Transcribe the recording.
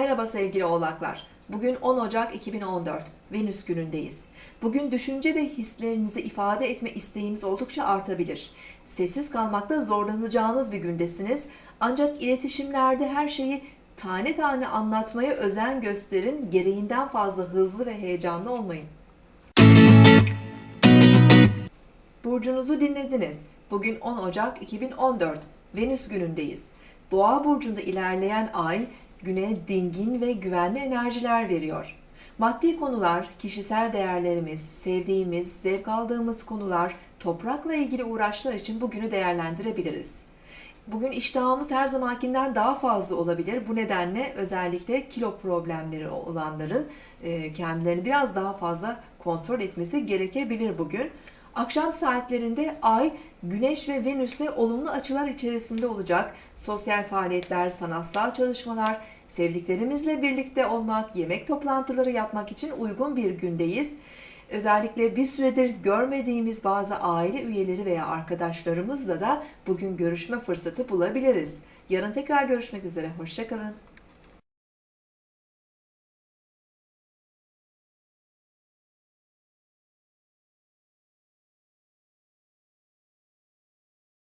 Merhaba sevgili oğlaklar. Bugün 10 Ocak 2014. Venüs günündeyiz. Bugün düşünce ve hislerinizi ifade etme isteğimiz oldukça artabilir. Sessiz kalmakta zorlanacağınız bir gündesiniz. Ancak iletişimlerde her şeyi tane tane anlatmaya özen gösterin. Gereğinden fazla hızlı ve heyecanlı olmayın. Burcunuzu dinlediniz. Bugün 10 Ocak 2014. Venüs günündeyiz. Boğa burcunda ilerleyen ay güne dingin ve güvenli enerjiler veriyor. Maddi konular, kişisel değerlerimiz, sevdiğimiz, zevk aldığımız konular, toprakla ilgili uğraşlar için bugünü değerlendirebiliriz. Bugün iştahımız her zamankinden daha fazla olabilir. Bu nedenle özellikle kilo problemleri olanların e, kendilerini biraz daha fazla kontrol etmesi gerekebilir bugün. Akşam saatlerinde Ay, Güneş ve Venüs'le olumlu açılar içerisinde olacak. Sosyal faaliyetler, sanatsal çalışmalar, sevdiklerimizle birlikte olmak, yemek toplantıları yapmak için uygun bir gündeyiz. Özellikle bir süredir görmediğimiz bazı aile üyeleri veya arkadaşlarımızla da bugün görüşme fırsatı bulabiliriz. Yarın tekrar görüşmek üzere. Hoşçakalın.